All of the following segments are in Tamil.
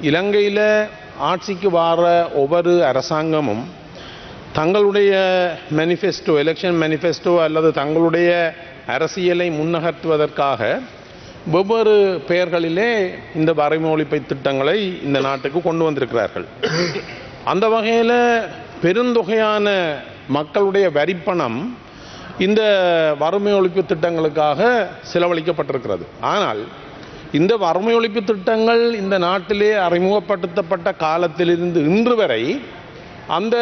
இலங்கையில் ஆட்சிக்கு வார ஒவ்வொரு அரசாங்கமும் தங்களுடைய மேனிஃபெஸ்டோ எலெக்ஷன் மேனிஃபெஸ்டோ அல்லது தங்களுடைய அரசியலை முன்னகர்த்துவதற்காக வெவ்வேறு பெயர்களிலே இந்த வரைமொழிப்பை திட்டங்களை இந்த நாட்டுக்கு கொண்டு வந்திருக்கிறார்கள். அந்த வகையில் பெருந்தொகையான மக்களுடைய வரிப்பணம் இந்த வறுமை ஒழிப்பு திட்டங்களுக்காக செலவழிக்கப்பட்டிருக்கிறது. ஆனால் இந்த வறுமை ஒழிப்பு திட்டங்கள் இந்த நாட்டிலே அறிமுகப்படுத்தப்பட்ட காலத்திலிருந்து இன்று வரை அந்த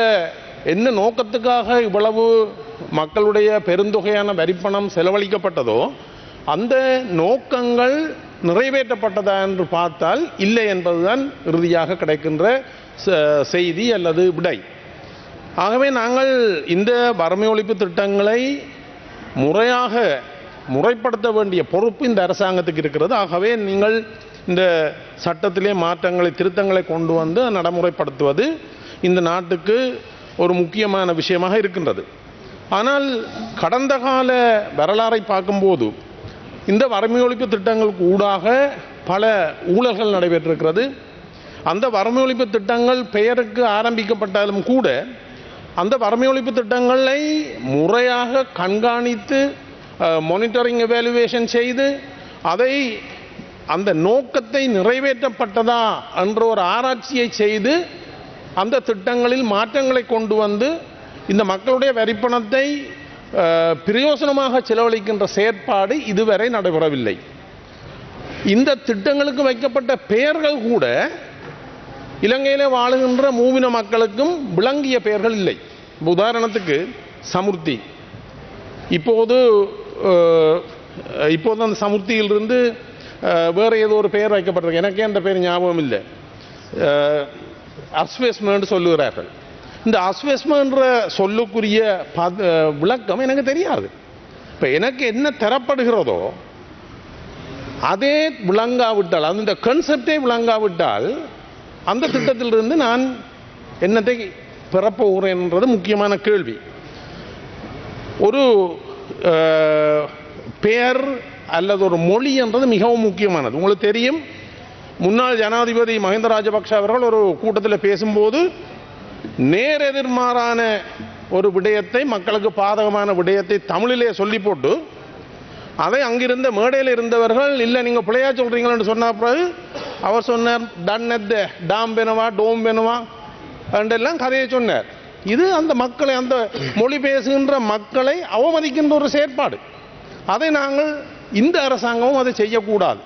என்ன நோக்கத்துக்காக இவ்வளவு மக்களுடைய பெருந்தொகையான வரிப்பணம் செலவழிக்கப்பட்டதோ அந்த நோக்கங்கள் நிறைவேற்றப்பட்டதா என்று பார்த்தால் இல்லை என்பதுதான் இறுதியாக கிடைக்கின்ற ச- செய்தி அல்லது விடை. ஆகவே நாங்கள் இந்த வறுமை ஒழிப்பு திட்டங்களை முறையாக முறைப்படுத்த வேண்டிய பொறுப்பு இந்த அரசாங்கத்துக்கு இருக்கிறது. ஆகவே நீங்கள் இந்த சட்டத்திலே மாற்றங்களை திருத்தங்களை கொண்டு வந்து நடைமுறைப்படுத்துவது இந்த நாட்டுக்கு ஒரு முக்கியமான விஷயமாக இருக்கின்றது. ஆனால் கடந்த கால வரலாறை பார்க்கும்போது இந்த வறுமை ஒழிப்பு திட்டங்களுக்கு ஊடாக பல ஊழல்கள் நடைபெற்றிருக்கிறது. அந்த வறுமை ஒழிப்பு திட்டங்கள் பெயருக்கு ஆரம்பிக்கப்பட்டாலும் கூட அந்த வறுமை ஒழிப்பு திட்டங்களை முறையாக கண்காணித்து மானிட்டரிங் எவாலுவேஷன் செய்து அதை அந்த நோக்கத்தை நிறைவேற்றப்பட்டதா என்ற ஒரு ஆராய்ச்சியை செய்து அந்த திட்டங்களில் மாற்றங்களை கொண்டு வந்து இந்த மக்களுடைய வரிப்பணத்தை பிரயோசனமாக செலவழிக்கின்ற செயற்பாடு இதுவரை நடைபெறவில்லை. இந்த திட்டங்களுக்கு வைக்கப்பட்ட பெயர்கள் கூட இலங்கையில் வாழுகின்ற மூவின மக்களுக்கும் விளங்கிய பெயர்கள் இல்லை. உதாரணத்துக்கு சமுர்த்தி. இப்போது இப்போ வந்து அந்த சமுர்த்தியிலிருந்து வேறு ஏதோ ஒரு பெயர் வைக்கப்பட்டிருக்கு. எனக்கே அந்த பெயர் ஞாபகம் இல்லை. அஸ்வேஸ்மெண்ட் சொல்லுகிறார்கள். இந்த அஸ்வேஸ்மன்ற சொல்லுக்குரிய விளக்கம் எனக்கு தெரியாது. இப்போ எனக்கு என்ன தரப்படுகிறதோ அதே விளங்காவிட்டால் அந்த கன்செப்டே விளங்காவிட்டால் அந்த திட்டத்திலிருந்து நான் என்னத்தை பெறப்போகிறேன்ன்றது முக்கியமான கேள்வி. ஒரு பெயர் அல்லது ஒரு மொழி என்றது மிகவும் முக்கியமானது. உங்களுக்கு தெரியும் முன்னாள் ஜனாதிபதி மஹிந்த ராஜபக்ஷ அவர்கள் ஒரு கூட்டத்தில் பேசும்போது நேரெதிர்மாறான ஒரு விடயத்தை மக்களுக்கு பாதகமான விடயத்தை தமிழிலே சொல்லி போட்டு அதை அங்கிருந்த மேடையில் இருந்தவர்கள் இல்லை நீங்கள் பிள்ளையா சொல்கிறீங்களன்னு சொன்ன பிறகு அவர் சொன்னார் டன் எத்த டாம் பெனவா டோம் பெனவா என்றெல்லாம் கதையை சொன்னார். இது அந்த மக்களை அந்த மொழி பேசுகின்ற மக்களை அவமதிக்கின்ற ஒரு செயற்பாடு. அதை நாங்கள் இந்த அரசாங்கமும் அதை செய்யக்கூடாது.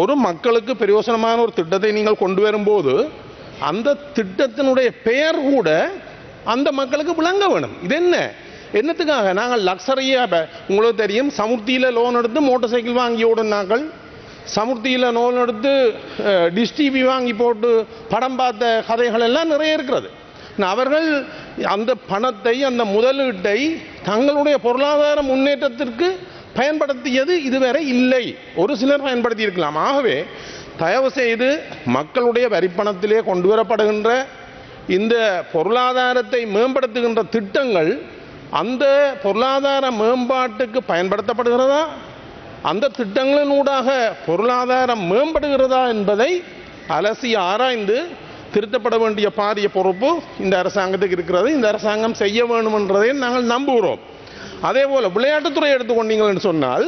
ஒரு மக்களுக்கு பிரயோசனமான ஒரு திட்டத்தை நீங்கள் கொண்டு வரும்போது அந்த திட்டத்தினுடைய பெயர் கூட அந்த மக்களுக்கு விளங்க வேணும். இது என்ன? என்னத்துக்காக? நாங்கள் லக்ஸரியாக உங்களுக்கு தெரியும் சமுர்த்தியில் லோன் எடுத்து மோட்டார் சைக்கிள் வாங்கி நாங்கள். சமுர்த்தியில் லோன் எடுத்து டிஷ் டிவி வாங்கி போட்டு படம் பார்த்த கதைகள் எல்லாம் நிறைய இருக்கிறது. அவர்கள் அந்த பணத்தை அந்த முதலீட்டை தங்களுடைய பொருளாதார முன்னேற்றத்திற்கு பயன்படுத்தியது இதுவரை இல்லை. ஒரு சிலர் பயன்படுத்தி இருக்கலாம் ஆகவே தயவு செய்து மக்களுடைய வரிப்பணத்திலே கொண்டு வரப்படுகின்ற இந்த பொருளாதாரத்தை மேம்படுத்துகின்ற திட்டங்கள் அந்த பொருளாதார மேம்பாட்டுக்கு பயன்படுத்தப்படுகிறதா? அந்த திட்டங்களினூடாக பொருளாதாரம் மேம்படுகிறதா என்பதை அலசி ஆராய்ந்து திருத்தப்பட வேண்டிய பாரிய பொறுப்பு இந்த அரசாங்கத்துக்கு இருக்கிறது. இந்த அரசாங்கம் செய்ய வேண்டுமென்றதை நாங்கள் நம்புகிறோம். அதே போல் விளையாட்டுத்துறை எடுத்துக்கொண்டீங்கன்னு சொன்னால்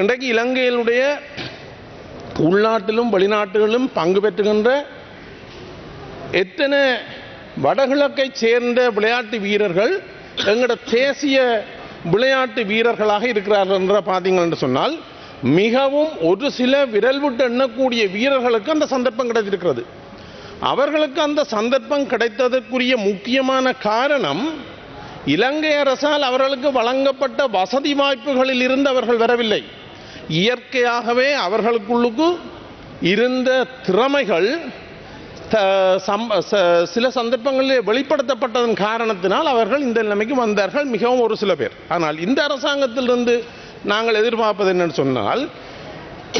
இன்றைக்கு இலங்கையினுடைய உள்நாட்டிலும் வெளிநாட்டுகளிலும் பங்கு பெற்றுகின்ற எத்தனை வடகிழக்கை சேர்ந்த விளையாட்டு வீரர்கள் எங்களோட தேசிய விளையாட்டு வீரர்களாக இருக்கிறார்கள் என்ற பார்த்தீங்கன்னு சொன்னால் மிகவும் ஒரு சில விரல் விட்டு எண்ணக்கூடிய வீரர்களுக்கு அந்த சந்தர்ப்பம் கிடைத்திருக்கிறது. அவர்களுக்கு அந்த சந்தர்ப்பம் கிடைத்ததற்குரிய முக்கியமான காரணம் இலங்கை அரசால் அவர்களுக்கு வழங்கப்பட்ட வசதி வாய்ப்புகளில் இருந்து அவர்கள் வரவில்லை. இயற்கையாகவே அவர்களுக்குள்ளுக்கு இருந்த திறமைகள் த- ச- சில சந்தர்ப்பங்களில் வெளிப்படுத்தப்பட்டதன் காரணத்தினால் அவர்கள் இந்த நிலைமைக்கு வந்தார்கள் மிகவும் ஒரு சில பேர். ஆனால் இந்த அரசாங்கத்திலிருந்து நாங்கள் எதிர்பார்ப்பது என்னன்னு சொன்னால்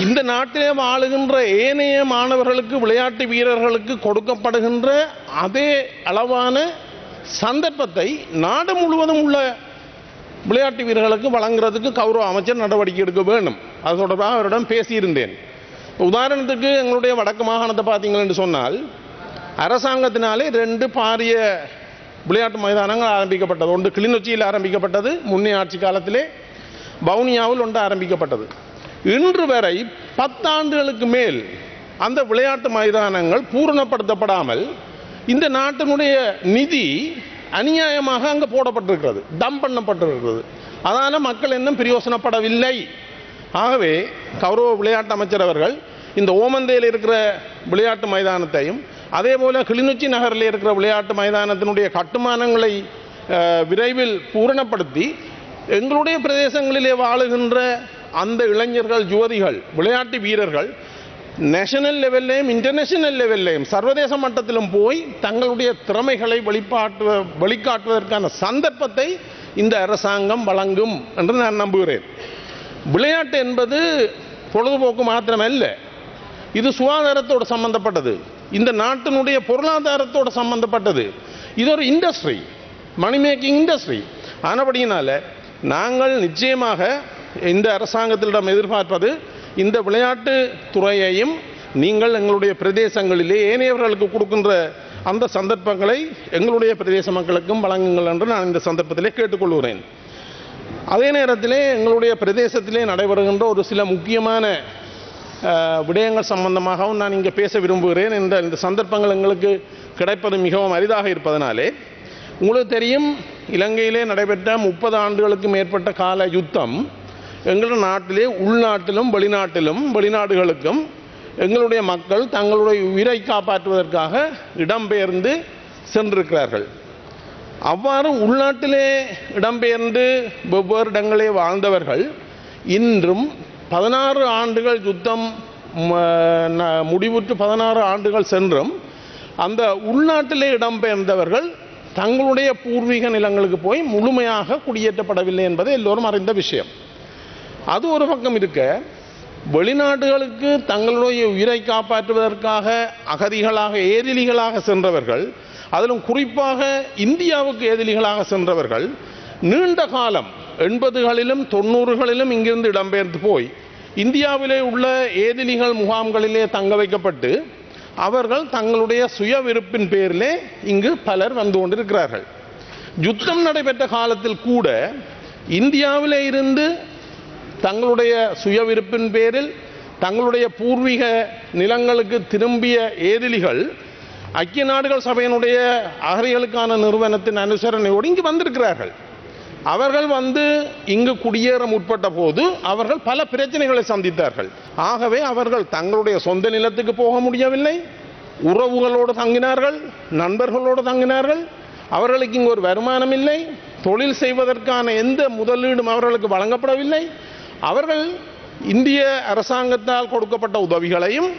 இந்த நாட்டிலே வாழுகின்ற ஏனைய மாணவர்களுக்கு விளையாட்டு வீரர்களுக்கு கொடுக்கப்படுகின்ற அதே அளவான சந்தர்ப்பத்தை நாடு முழுவதும் உள்ள விளையாட்டு வீரர்களுக்கு வழங்குறதுக்கு கௌரவ அமைச்சர் நடவடிக்கை எடுக்க வேண்டும். அது தொடர்பாக அவரிடம் பேசியிருந்தேன். உதாரணத்துக்கு எங்களுடைய வடக்கு மாகாணத்தை பார்த்தீங்கன்னு சொன்னால் அரசாங்கத்தினாலே ரெண்டு பாரிய விளையாட்டு மைதானங்கள் ஆரம்பிக்கப்பட்டது. ஒன்று கிளிநொச்சியில் ஆரம்பிக்கப்பட்டது முன்னே ஆட்சி காலத்திலே வவுனியாவில் ஒன்று ஆரம்பிக்கப்பட்டது. இன்று வரை பத்தாண்டுகளுக்கு மேல் அந்த விளையாட்டு மைதானங்கள் பூரணப்படுத்தப்படாமல் இந்த நாட்டினுடைய நிதி அநியாயமாக அங்கே போடப்பட்டிருக்கிறது தம் பண்ணப்பட்டிருக்கிறது. அதனால் மக்கள் இன்னும் பிரயோசனப்படவில்லை. ஆகவே கௌரவ விளையாட்டு அமைச்சர் அவர்கள் இந்த ஓமந்தையில் இருக்கிற விளையாட்டு மைதானத்தையும் அதே போல் கிளிநொச்சி நகரில் இருக்கிற விளையாட்டு மைதானத்தினுடைய கட்டுமானங்களை விரைவில் பூரணப்படுத்தி எங்களுடைய பிரதேசங்களிலே வாழுகின்ற அந்த இளைஞர்கள் யுவதிகள் விளையாட்டு வீரர்கள் நேஷனல் லெவல்லையும் இன்டர்நேஷனல் லெவல்லையும் சர்வதேச மட்டத்திலும் போய் தங்களுடைய திறமைகளை வெளிப்பாட்டு வெளிக்காட்டுவதற்கான சந்தர்ப்பத்தை இந்த அரசாங்கம் வழங்கும் என்று நான் நம்புகிறேன். விளையாட்டு என்பது பொழுதுபோக்கு மாத்திரமல்ல. இது சுகாதாரத்தோடு சம்பந்தப்பட்டது. இந்த நாட்டினுடைய பொருளாதாரத்தோடு சம்பந்தப்பட்டது. இது ஒரு இண்டஸ்ட்ரி மணி மேக்கிங் இண்டஸ்ட்ரி ஆனபடியினால் நாங்கள் நிச்சயமாக இந்த அரசாங்கத்திடம் எதிர்பார்ப்பது இந்த விளையாட்டு துறையையும் நீங்கள் எங்களுடைய பிரதேசங்களிலே ஏனையவர்களுக்கு கொடுக்கின்ற அந்த சந்தர்ப்பங்களை எங்களுடைய பிரதேச மக்களுக்கும் வழங்குங்கள் என்று நான் இந்த சந்தர்ப்பத்திலே கேட்டுக்கொள்கிறேன். அதே நேரத்திலே எங்களுடைய பிரதேசத்திலே நடைபெறுகின்ற ஒரு சில முக்கியமான விடயங்கள் சம்பந்தமாகவும் நான் இங்கே பேச விரும்புகிறேன் இந்த இந்த சந்தர்ப்பங்கள் எங்களுக்கு கிடைப்பது மிகவும் அரிதாக இருப்பதனாலே உங்களுக்கு தெரியும் இலங்கையிலே நடைபெற்ற முப்பது ஆண்டுகளுக்கு மேற்பட்ட கால யுத்தம் எங்களோட நாட்டிலே உள்நாட்டிலும் வெளிநாட்டிலும் வெளிநாடுகளுக்கும் எங்களுடைய மக்கள் தங்களுடைய உயிரை காப்பாற்றுவதற்காக இடம்பெயர்ந்து சென்றிருக்கிறார்கள். அவ்வாறு உள்நாட்டிலே இடம்பெயர்ந்து வெவ்வேறு இடங்களே வாழ்ந்தவர்கள் இன்றும் பதினாறு ஆண்டுகள் யுத்தம் முடிவுற்று பதினாறு ஆண்டுகள் சென்றும் அந்த உள்நாட்டிலே இடம்பெயர்ந்தவர்கள் தங்களுடைய பூர்வீக நிலங்களுக்கு போய் முழுமையாக குடியேற்றப்படவில்லை என்பது எல்லோரும் அறிந்த விஷயம். அது ஒரு பக்கம் இருக்க. வெளிநாடுகளுக்கு தங்களுடைய உயிரை காப்பாற்றுவதற்காக அகதிகளாக ஏதிலிகளாக சென்றவர்கள் அதிலும் குறிப்பாக இந்தியாவுக்கு ஏதிலிகளாக சென்றவர்கள் நீண்ட காலம் எண்பதுகளிலும் தொண்ணூறுகளிலும் இங்கிருந்து இடம்பெயர்ந்து போய் இந்தியாவிலே உள்ள ஏதிலிகள் முகாம்களிலே தங்க வைக்கப்பட்டு அவர்கள் தங்களுடைய சுய விருப்பின் பேரிலே இங்கு பலர் வந்து கொண்டிருக்கிறார்கள். யுத்தம் நடைபெற்ற காலத்தில் கூட இந்தியாவிலே இருந்து தங்களுடைய சுயவிருப்பின் பேரில் தங்களுடைய பூர்வீக நிலங்களுக்கு திரும்பிய ஏதிலிகள் ஐக்கிய நாடுகள் சபையினுடைய அகரிகளுக்கான நிறுவனத்தின் அனுசரணையோடு இங்கு வந்திருக்கிறார்கள். அவர்கள் வந்து இங்கு குடியேற முற்பட்ட போது அவர்கள் பல பிரச்சனைகளை சந்தித்தார்கள். ஆகவே அவர்கள் தங்களுடைய சொந்த நிலத்துக்கு போக முடியவில்லை. உறவுகளோடு தங்கினார்கள் நண்பர்களோடு தங்கினார்கள். அவர்களுக்கு இங்கு ஒரு வருமானம் இல்லை. தொழில் செய்வதற்கான எந்த முதலீடும் அவர்களுக்கு வழங்கப்படவில்லை. அவர்கள் இந்திய அரசாங்கத்தால் கொடுக்கப்பட்ட உதவிகளையும்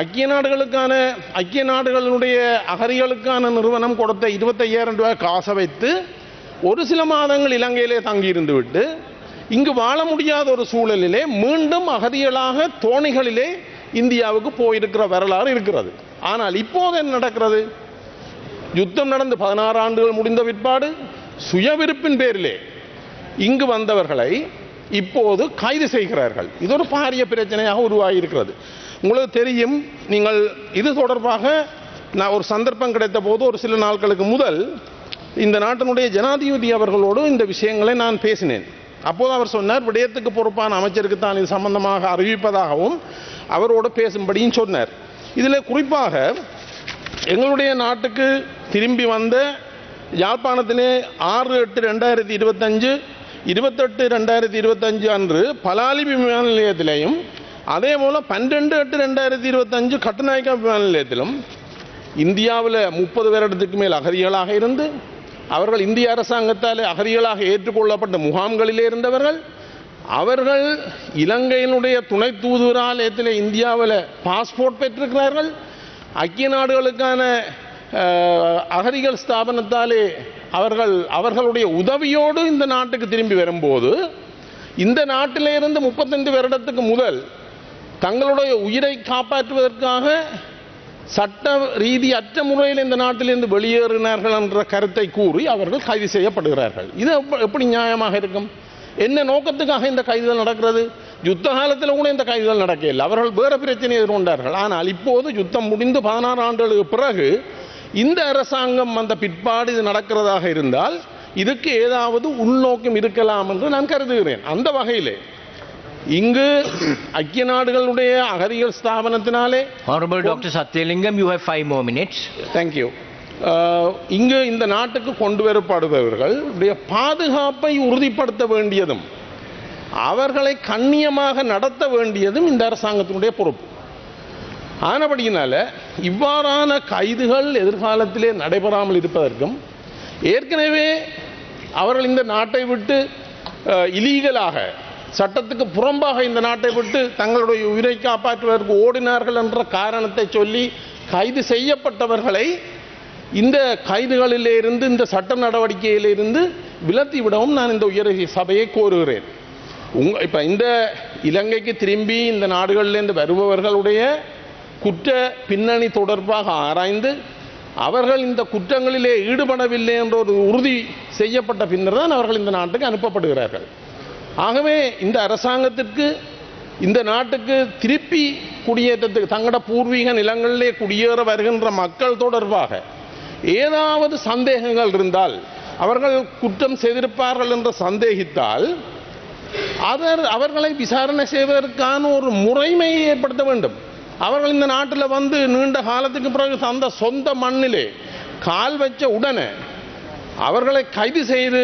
ஐக்கிய நாடுகளுக்கான ஐக்கிய நாடுகளுடைய அகதிகளுக்கான நிறுவனம் கொடுத்த இருபத்தையாயிரம் ரூபாய் காசை வைத்து ஒரு சில மாதங்கள் இலங்கையிலே தங்கியிருந்து விட்டு இங்கு வாழ முடியாத ஒரு சூழலிலே மீண்டும் அகதிகளாக தோணிகளிலே இந்தியாவுக்கு போயிருக்கிற வரலாறு இருக்கிறது. ஆனால் இப்போது என்ன நடக்கிறது? யுத்தம் நடந்து பதினாறு ஆண்டுகள் முடிந்த பிற்பாடு சுயவிருப்பின் பேரிலே இங்கு வந்தவர்களை இப்போது கைது செய்கிறார்கள். இது ஒரு பாரிய பிரச்சனையாக உருவாகி இருக்கிறது உங்களுக்கு தெரியும் நீங்கள் இது தொடர்பாக நான் ஒரு சந்தர்ப்பம் கிடைத்த போது ஒரு சில நாட்களுக்கு முதல் இந்த நாட்டினுடைய ஜனாதிபதி அவர்களோடு இந்த விஷயங்களை நான் பேசினேன். அப்போது அவர் சொன்னார் விடயத்துக்கு பொறுப்பான அமைச்சருக்கு தான் இது சம்பந்தமாக அறிவிப்பதாகவும் அவரோடு பேசும்படியும் சொன்னார். இதில் குறிப்பாக எங்களுடைய நாட்டுக்கு திரும்பி வந்த யாழ்ப்பாணத்திலே ஆறு எட்டு ரெண்டாயிரத்தி இருபத்தஞ்சு இருபத்தெட்டு ரெண்டாயிரத்தி இருபத்தஞ்சு அன்று பலாலி விமான நிலையத்திலேயும் அதே போல் பன்னெண்டு எட்டு ரெண்டாயிரத்தி இருபத்தஞ்சு கட்டுநாயக்கா விமான நிலையத்திலும் இந்தியாவில் முப்பது வருடத்துக்கு மேல் அகதிகளாக இருந்து அவர்கள் இந்திய அரசாங்கத்தால் அகதிகளாக ஏற்றுக்கொள்ளப்பட்ட முகாம்களிலே இருந்தவர்கள் அவர்கள் இலங்கையினுடைய துணை தூதுவராலயத்தில் இந்தியாவில் பாஸ்போர்ட் பெற்றிருக்கிறார்கள். ஐக்கிய நாடுகளுக்கான அகதிகள் ஸ்தாபனத்தாலே அவர்கள் அவர்களுடைய உதவியோடு இந்த நாட்டுக்கு திரும்பி வரும்போது இந்த நாட்டிலிருந்து முப்பத்தஞ்சு முப்பத்தைந்து வருடத்துக்கு முதல் தங்களுடைய உயிரை காப்பாற்றுவதற்காக சட்ட ரீதி அற்ற முறையில் இந்த நாட்டிலிருந்து வெளியேறினார்கள் என்ற கருத்தை கூறி அவர்கள் கைது செய்யப்படுகிறார்கள். இது எப்படி நியாயமாக இருக்கும்? என்ன நோக்கத்துக்காக இந்த கைதுகள் நடக்கிறது? யுத்த காலத்தில் கூட இந்த கைதுகள் நடக்கவில்லை. அவர்கள் வேறு பிரச்சனை எதிர்கொண்டார்கள். ஆனால் இப்போது யுத்தம் முடிந்து பதினாறு ஆண்டுகளுக்கு பிறகு இந்த அரசாங்கம் வந்த பிற்பாடு இது நடக்கிறதாக இருந்தால் இதுக்கு ஏதாவது உள்நோக்கம் இருக்கலாம் என்று நான் கருதுகிறேன் அந்த வகையிலே இங்கு ஐக்கிய நாடுகளுடைய அகதிகள் ஸ்தாபனத்தினாலே Honorable Dr. Satyalingam, you have five more minutes. Thank you இங்கு இந்த நாட்டுக்கு கொண்டு வரப்படுபவர்கள் பாதுகாப்பை உறுதிப்படுத்த வேண்டியதும் அவர்களை கண்ணியமாக நடத்த வேண்டியதும் இந்த அரசாங்கத்தினுடைய பொறுப்பு ஆனபடியினால இவ்வாறான கைதுகள் எதிர்காலத்திலே நடைபெறாமல் இருப்பதற்கும் ஏற்கனவே அவர்கள் இந்த நாட்டை விட்டு இலீகலாக சட்டத்துக்கு புறம்பாக இந்த நாட்டை விட்டு தங்களுடைய உயிரை காப்பாற்றுவதற்கு ஓடினார்கள் என்ற காரணத்தை சொல்லி கைது செய்யப்பட்டவர்களை இந்த கைதுகளிலிருந்து இந்த சட்ட நடவடிக்கையிலிருந்து விலத்தி விடவும் நான் இந்த உயர் சபையை கோருகிறேன். உங்க இப்போ இந்த இலங்கைக்கு திரும்பி இந்த நாடுகளிலிருந்து வருபவர்களுடைய குற்ற பின்னணி தொடர்பாக ஆராய்ந்து அவர்கள் இந்த குற்றங்களிலே ஈடுபடவில்லை என்ற ஒரு உறுதி செய்யப்பட்ட பின்னர் தான் அவர்கள் இந்த நாட்டுக்கு அனுப்பப்படுகிறார்கள். ஆகவே இந்த அரசாங்கத்திற்கு இந்த நாட்டுக்கு திருப்பி குடியேற்றத்துக்கு தங்களோட பூர்வீக நிலங்களிலே குடியேற வருகின்ற மக்கள் தொடர்பாக ஏதாவது சந்தேகங்கள் இருந்தால் அவர்கள் குற்றம் செய்திருப்பார்கள் என்று சந்தேகித்தால் அதர் அவர்களை விசாரணை செய்வதற்கான ஒரு முறைமையை ஏற்படுத்த வேண்டும். அவர்கள் இந்த நாட்டில் வந்து நீண்ட காலத்துக்கு பிறகு அந்த சொந்த மண்ணிலே கால் வச்ச உடனே அவர்களை கைது செய்து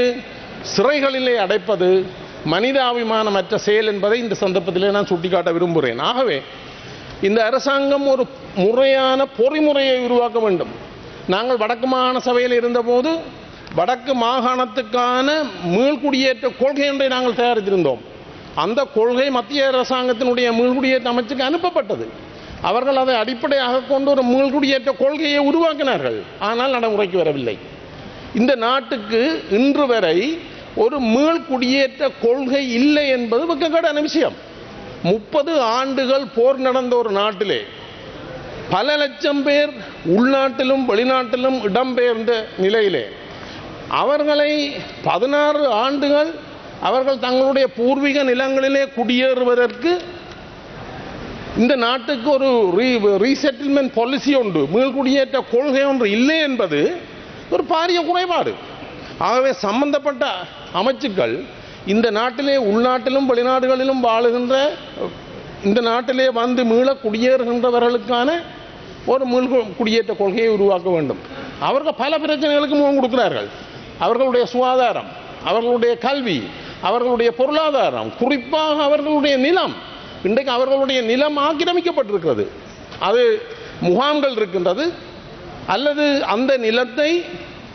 சிறைகளிலே அடைப்பது மனிதாபிமானமற்ற செயல் என்பதை இந்த சந்தர்ப்பத்திலே நான் சுட்டிக்காட்ட விரும்புகிறேன். ஆகவே இந்த அரசாங்கம் ஒரு முறையான பொறிமுறையை உருவாக்க வேண்டும். நாங்கள் வடக்கு மாகாண சபையில் இருந்தபோது வடக்கு மாகாணத்துக்கான மீள்குடியேற்ற கொள்கை ஒன்றை நாங்கள் தயாரித்திருந்தோம். அந்த கொள்கை மத்திய அரசாங்கத்தினுடைய மீள்குடியேற்ற அமைச்சுக்கு அனுப்பப்பட்டது. அவர்கள் அதை அடிப்படையாக கொண்டு ஒரு மீள்குடியேற்ற கொள்கையை உருவாக்கினார்கள். ஆனால் நடைமுறைக்கு வரவில்லை. இந்த நாட்டுக்கு இன்று வரை ஒரு மீள்குடியேற்ற கொள்கை இல்லை என்பது வெக்கக்கடான விஷயம். முப்பது ஆண்டுகள் போர் நடந்த ஒரு நாட்டிலே பல லட்சம் பேர் உள்நாட்டிலும் வெளிநாட்டிலும் இடம்பெயர்ந்த நிலையிலே அவர்களை பதினாறு ஆண்டுகள் அவர்கள் தங்களுடைய பூர்வீக நிலங்களிலே குடியேறுவதற்கு இந்த நாட்டுக்கு ஒரு ரீ ரீசெட்டில்மெண்ட் பாலிசி உண்டு. மீள் குடியேற்ற கொள்கை ஒன்று இல்லை என்பது ஒரு பாரிய குறைபாடு. ஆகவே சம்பந்தப்பட்ட அமைச்சுக்கள் இந்த நாட்டிலே உள்நாட்டிலும் வெளிநாடுகளிலும் வாழுகின்ற இந்த நாட்டிலே வந்து மீள குடியேறுகின்றவர்களுக்கான ஒரு மீள் குடியேற்ற கொள்கையை உருவாக்க வேண்டும். அவர்கள் பல பிரச்சனைகளுக்கு முகம் கொடுக்கிறார்கள். அவர்களுடைய சுகாதாரம் அவர்களுடைய கல்வி அவர்களுடைய பொருளாதாரம் குறிப்பாக அவர்களுடைய நிலம் இன்றைக்கு அவர்களுடைய நிலம் ஆக்கிரமிக்கப்பட்டிருக்கிறது. அது முகாம்கள் இருக்கின்றது. அல்லது அந்த நிலத்தை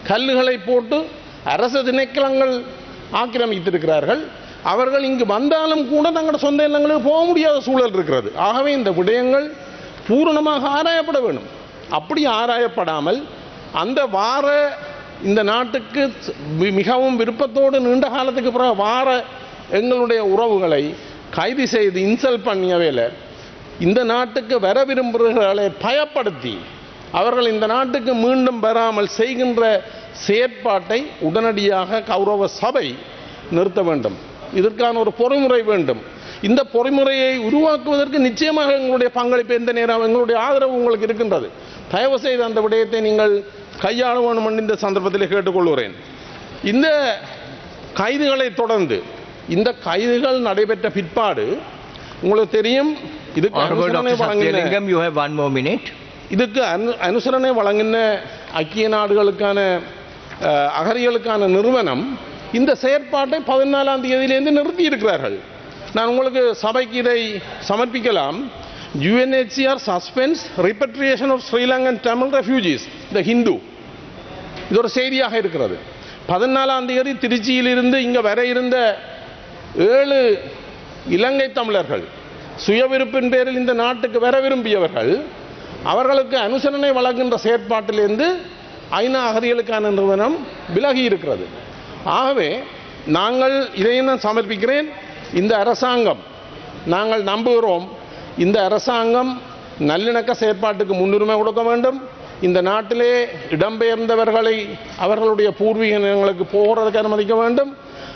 கல்லுகளை போட்டு அரசு திணைக்களங்கள் ஆக்கிரமித்திருக்கிறார்கள். அவர்கள் இங்கு வந்தாலும் கூட தங்களோட சொந்த இல்லங்களுக்கு போக முடியாத சூழல் இருக்கிறது. ஆகவே இந்த விடயங்கள் பூரணமாக ஆராயப்பட வேண்டும். அப்படி ஆராயப்படாமல் அந்த வார இந்த நாட்டுக்கு மிகவும் விருப்பத்தோடு நீண்ட காலத்துக்கு பிறகு வார எங்களுடைய உறவுகளை கைது செய்து இன்சல்ட் பண்ணிய வேலை இந்த நாட்டுக்கு வர விரும்புகிறவர்களை பயப்படுத்தி அவர்கள் இந்த நாட்டுக்கு மீண்டும் வராமல் செய்கின்ற செயற்பாட்டை உடனடியாக கௌரவ சபை நிறுத்த வேண்டும். இதற்கான ஒரு பொறிமுறை வேண்டும். இந்த பொறிமுறையை உருவாக்குவதற்கு நிச்சயமாக எங்களுடைய பங்களிப்பு எந்த நேரம் எங்களுடைய ஆதரவு உங்களுக்கு இருக்கின்றது. தயவு செய்து அந்த விடயத்தை நீங்கள் கையாள வேண்டும் என்று இந்த சந்தர்ப்பத்தில் கேட்டுக்கொள்கிறேன். இந்த கைதுகளை தொடர்ந்து இந்த கைதுகள் நடைபெற்ற பிற்பாடு உங்களுக்கு தெரியும் இதுக்கு அனுசரணை. வழங்கின Satyalingam, you have one more minute. இதுக்கு அனு அனுசரணை வழங்கின ஐக்கிய நாடுகளுக்கான அஹ், அகதிகளுக்கான நிறுவனம் இந்த செயற்பாட்டை பதினாலாம் தேதியிலேருந்து நிறுத்தி இருக்கிறார்கள் நான் உங்களுக்கு சபைக்கு இதை சமர்ப்பிக்கலாம் UNHCR suspends repatriation of Sri Lankan Tamil refugees the Hindu இது ஒரு செய்தியாக இருக்கிறது பதினாலாம் தேதி திருச்சியிலிருந்து இங்கே வர இருந்த ஏழு இலங்கை தமிழர்கள் சுயவிருப்பின் பேரில் இந்த நாட்டுக்கு வர விரும்பியவர்கள் அவர்களுக்கு அனுசரணை வழங்குகின்ற செயற்பாட்டிலிருந்து ஐநா அகதிகளுக்கான நிறுவனம் விலகி இருக்கிறது. ஆகவே நாங்கள் இதையும் நான் சமர்ப்பிக்கிறேன்? இந்த அரசாங்கம் நாங்கள் நம்புகிறோம் இந்த அரசாங்கம் நல்லிணக்க செயற்பாட்டுக்கு முன்னுரிமை கொடுக்க வேண்டும். இந்த நாட்டிலே இடம்பெயர்ந்தவர்களை அவர்களுடைய பூர்வீகங்களுக்கு போகிறதுக்கு அனுமதிக்க வேண்டும்.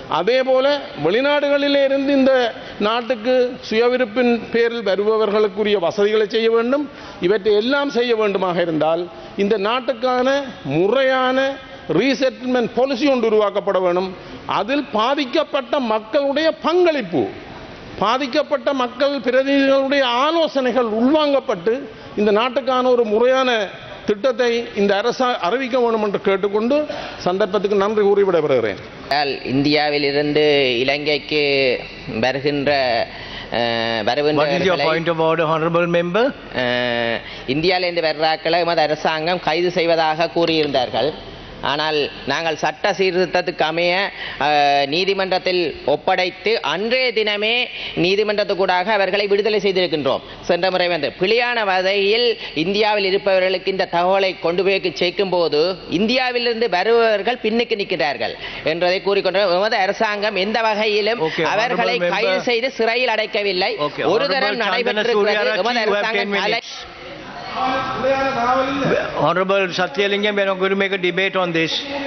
அதே போல வெளிநாடுகளிலே இருந்து இந்த நாட்டுக்கு சுயவிருப்பின் பேரில் வருபவர்களுக்குரிய வசதிகளை செய்ய வேண்டும். இவற்றை எல்லாம் செய்ய வேண்டுமாக இருந்தால் இந்த நாட்டுக்கான முறையான ரீசெட்டில்மெண்ட் பாலிசி ஒன்று உருவாக்கப்பட வேண்டும். அதில் பாதிக்கப்பட்ட மக்களுடைய பங்களிப்பு பாதிக்கப்பட்ட மக்கள் பிரதிநிதிகளுடைய ஆலோசனைகள் உள்வாங்கப்பட்டு இந்த நாட்டுக்கான ஒரு முறையான திட்டத்தை இந்த அரசா அறிவிக்க வேண்டும் என்று கேட்டுக்கொண்டு சந்தர்ப்பத்துக்கு நன்றி கூறி விடைபெறுகிறேன். இந்தியாவிலிருந்து இலங்கைக்கு வருகின்ற அஹ், What is your வருகின்றவர்களை point of order, honorable member? அஹ், இந்தியாவிலிருந்து வர்றாக்களை எமது அரசாங்கம் கைது செய்வதாக கூறியிருந்தார்கள் ஆனால் நாங்கள் சட்ட சீர்திருத்தத்துக்கு அமைய நீதிமன்றத்தில் ஒப்படைத்து அன்றைய தினமே நீதிமன்றத்துக்கூடாக அவர்களை விடுதலை செய்திருக்கின்றோம் சென்ற முறை வந்து பிழையான வகையில் இந்தியாவில் இருப்பவர்களுக்கு இந்த தகவலை கொண்டு போய் சேர்க்கும் போது இந்தியாவிலிருந்து வருபவர்கள் பின்னுக்கு நிற்கிறார்கள் என்றதை கூறிக்கொண்டு எமது அரசாங்கம் எந்த வகையிலும் அவர்களை கைது. செய்து சிறையில் அடைக்கவில்லை ஒரு தரம் நடைபெற்றிருக்கிறது எமது you have 10 அரசாங்கம். Honorable Satyalingam, we are not going to make a debate on this.